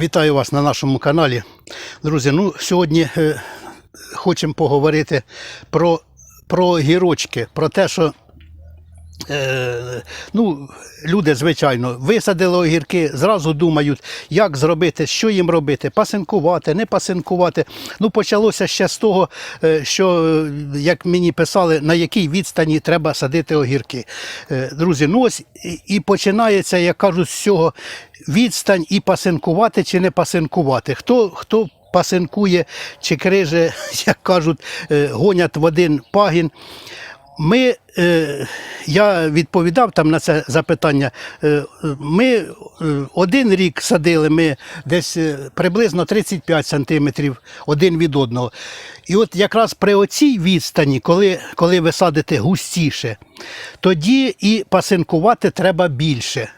Вітаю вас на нашому каналі. Друзі, ну сьогодні е, хочемо поговорити про, про гірочки, про те, що е, ну, люди, звичайно, висадили огірки, зразу думають, як зробити, що їм робити, пасинкувати, не пасинкувати. Ну, почалося ще з того, е, що, е, як мені писали, на якій відстані треба садити огірки. Друзі, ну ось і- починається, як кажуть, з цього відстань і пасинкувати чи не пасинкувати. Хто, хто пасинкує чи криже, як кажуть, гонять в один пагін. Ми, е, я відповідав там на це запитання. Е, ми е, один рік садили, ми десь приблизно 35 сантиметрів один від одного. І от якраз при оцій відстані, коли, коли ви садите густіше, тоді і пасинкувати треба більше.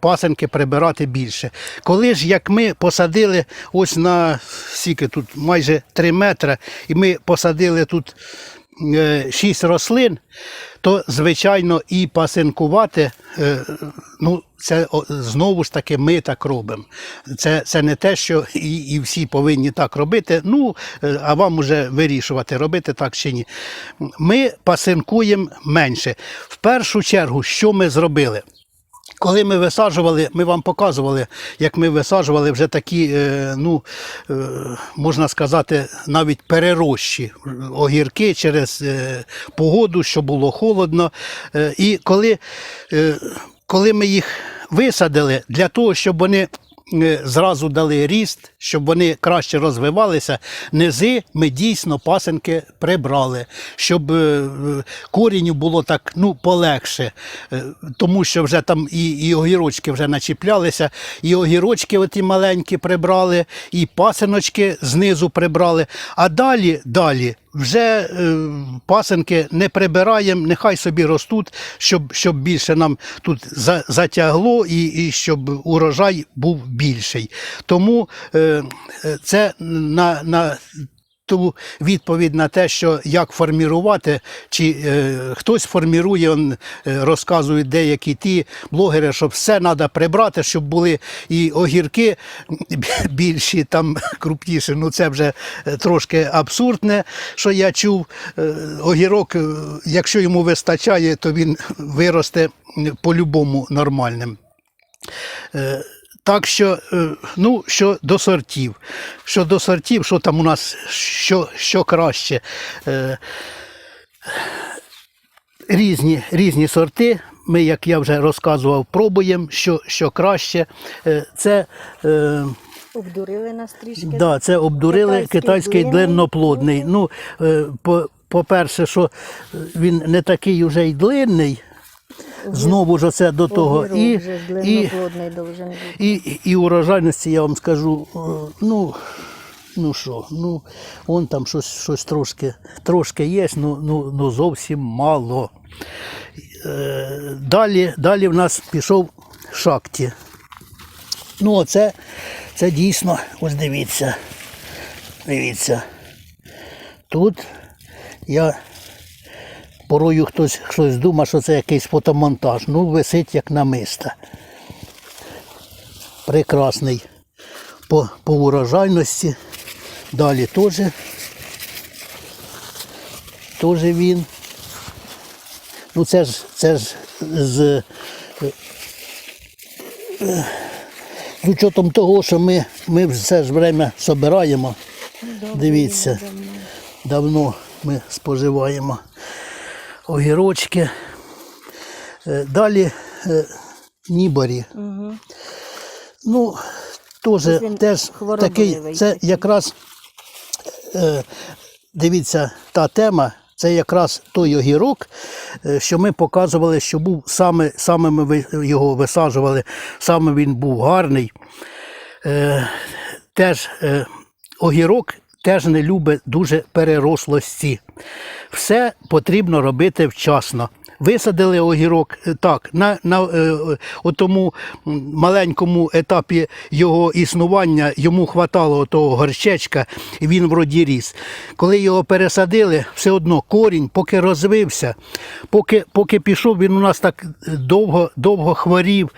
Пасенки прибирати більше. Коли ж як ми посадили ось на скільки тут майже 3 метри, і ми посадили тут 6 рослин, то звичайно і пасинкувати, е, ну це знову ж таки ми так робимо. Це, це не те, що і, і всі повинні так робити. Ну е, а вам уже вирішувати, робити так чи ні. Ми пасинкуємо менше. В першу чергу, що ми зробили? Коли ми висаджували, ми вам показували, як ми висаджували вже такі, е, ну, е, можна сказати, навіть перерощі огірки через е, погоду, що було холодно. І коли, коли ми їх висадили, для того, щоб вони зразу дали ріст, щоб вони краще розвивалися, низи ми дійсно пасенки прибрали, щоб е, е, корінню було так ну, полегше, Е, тому що вже там і, і огірочки вже начіплялися, і огірочки оті маленькі прибрали, і пасиночки знизу прибрали. А далі, далі. Вже е, пасенки не прибираємо, нехай собі ростуть, щоб, щоб більше нам тут за, затягло і, і щоб урожай був більший. Тому е, е, це на, на ту відповідь на те, що як формірувати, чи е, хтось формірує, он, е, розказують деякі ті блогери, що все треба прибрати, щоб були і огірки більші, там крупніші. Ну це вже е, трошки абсурдне, що я чув. Е, огірок, якщо йому вистачає, то він виросте по-любому нормальним. Так що, е, ну, що до сортів. Що до сортів, що там у нас, що, що краще. Е, Різні, різні сорти. Ми, як я вже розказував, пробуємо, що, що краще. Е, Це, Обдурили нас трішки. да, це обдурили Китайський китайський длинноплодний. Ну, по, по-перше, що він не такий уже й длинний. Знову ж оце до того. І, і, і, і урожайності я вам скажу, е, ну, ну що, ну, он там щось, щось трошки, трошки є, ну, ну, ну зовсім мало. Е, Далі, далі в нас пішов шакті. Ну, оце, це дійсно, ось дивіться. Дивіться. Тут я порою хтось хтось думає, що це якийсь фотомонтаж. Ну, висить як намиста прекрасний по, по урожайності. Далі теж. Теж він. Ну це ж це ж з, з учетом того, що ми, ми все ж время собираємо. Дивіться, давно ми споживаємо огірочки. Е, Далі е, ніборі. Угу. Ну, теж, теж такий, це якраз, е, дивіться, та тема, це якраз той огірок, що ми показували, що був саме, саме ми його висаджували, саме він був гарний. Теж огірок теж не любить дуже перерослості. Все потрібно робити вчасно. Висадили огірок е, так, на, на е, е, тому маленькому етапі його існування йому хватало того горщечка, і він вроді ріс. Коли його пересадили, все одно корінь, поки розвився, поки, поки пішов, він у нас так довго, довго хворів,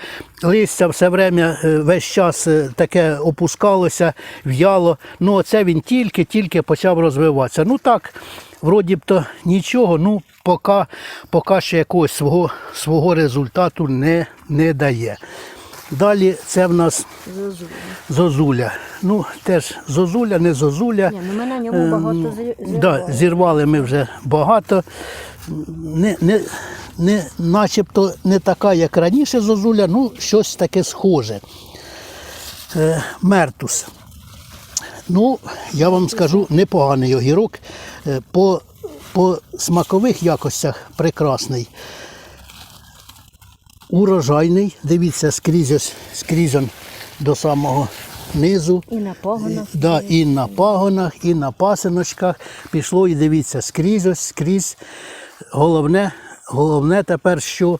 листя все время, весь час таке опускалося, в'яло. Ну, оце він тільки-тільки почав розвиватися. Ну так, вроді б то нічого, ну поки, поки ще якогось свого, свого результату не, не дає. Далі це в нас Зозуля. зозуля. Ну, теж зозуля, не зозуля. Ні, ну ми на ньому багато Ем, Да, зірвали. зірвали ми вже багато. Не, не, не, начебто не така, як раніше зозуля, ну щось таке схоже. Е, мертус. Ну, я вам скажу, непоганий огірок. Е, По, по смакових якостях прекрасний. Урожайний. Дивіться, скрізь, ось- скрізь он до самого низу. І на погонах. Да, і на пагонах, і на пасиночках пішло, і дивіться, скрізь ось, скрізь. Головне, головне тепер, що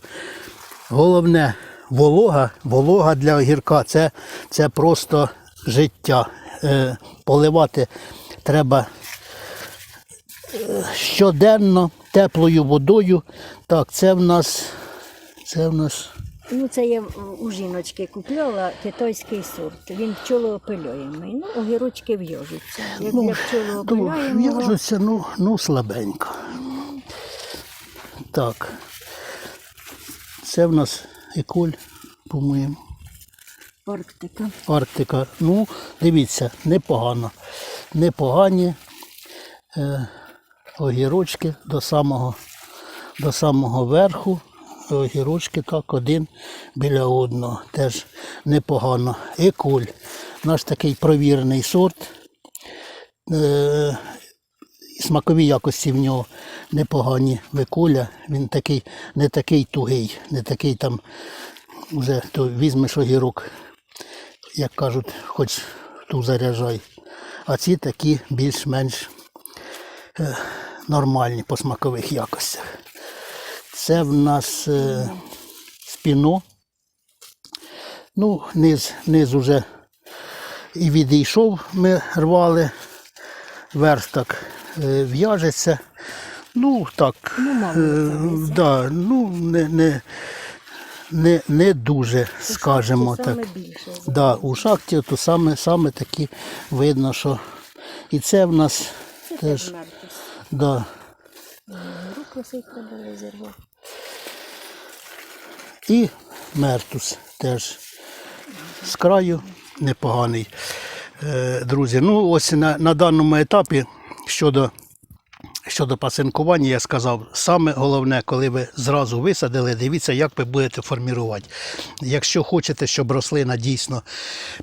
головне волога, волога для огірка це, це просто життя. Е, поливати треба е, щоденно теплою водою. Так, це в нас. Це в нас. Ну, це я у жіночки купляла китайський сорт. Він пчолоопильоємий. Ну, огірочки в'яжуться. Як для Ну, пчолоопильоємого, в'яжуться, ну, ну слабенько. Так. Це в нас еколь, по-моєму. Арктика. Арктика. Ну, дивіться, непогано. Непогані е, огірочки до самого, до самого верху. Огірочки так, один біля одного. Теж непогано. Еколь. Наш такий провірений сорт. Е, смакові якості в нього непогані. Виколя, він такий, не такий тугий, не такий там, вже то візьмеш огірок, як кажуть, хоч ту заряджай. А ці такі більш-менш е, нормальні по смакових якостях. Це в нас е, спіно. Ну, низ, низ уже і відійшов, ми рвали, верх так е, в'яжеться. Ну, так, Ну, мало е, да, ну, не, не, не, не дуже, скажімо так. більше. Да, у шахті то саме, саме такі видно, що і це в нас Це теж, да. Рук висить треба розірвати. І мертус теж з краю непоганий. Е, Друзі, ну ось на, на даному етапі щодо, щодо пасинкування, я сказав, саме головне, коли ви зразу висадили, дивіться, як ви будете формувати. Якщо хочете, щоб рослина дійсно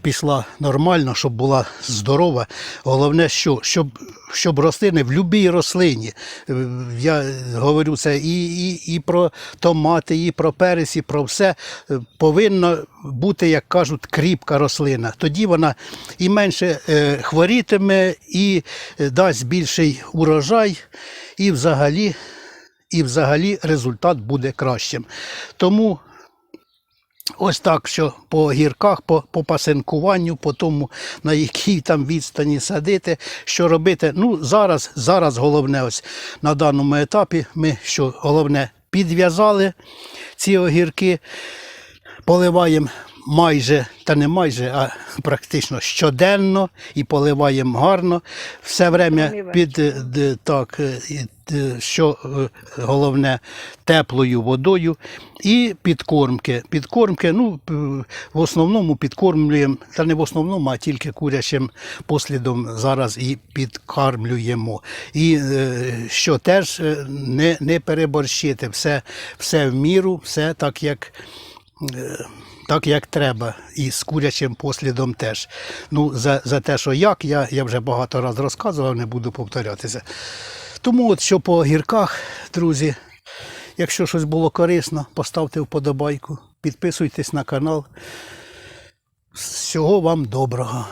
пішла нормально, щоб була здорова, головне, що, щоб, щоб рослини в будь-якій рослині, е, я говорю це і, і, і про томати, і про перець, і про все, е, повинна бути, як кажуть, кріпка рослина. Тоді вона і менше е, хворітиме, і е, дасть більший урожай, і взагалі, і взагалі результат буде кращим. Тому Ось так, що по гірках, по, по пасинкуванню, по тому, на якій там відстані садити, що робити. Ну, зараз, зараз головне, ось на даному етапі, ми що головне підв'язали ці огірки, поливаємо майже, та не майже, а практично щоденно і поливаємо гарно. Все время під е, так, е, е, що головне, теплою водою і підкормки. Підкормки, ну, в основному підкормлюємо, та не в основному, а тільки курячим послідом зараз і підкармлюємо. І що теж не, не переборщити, все, все в міру, все так, як так як треба, і з курячим послідом теж. Ну, за, за те, що як, я, я вже багато разів розказував, не буду повторятися. Тому от що по гірках, друзі, якщо щось було корисно, поставте вподобайку, підписуйтесь на канал. Всього вам доброго.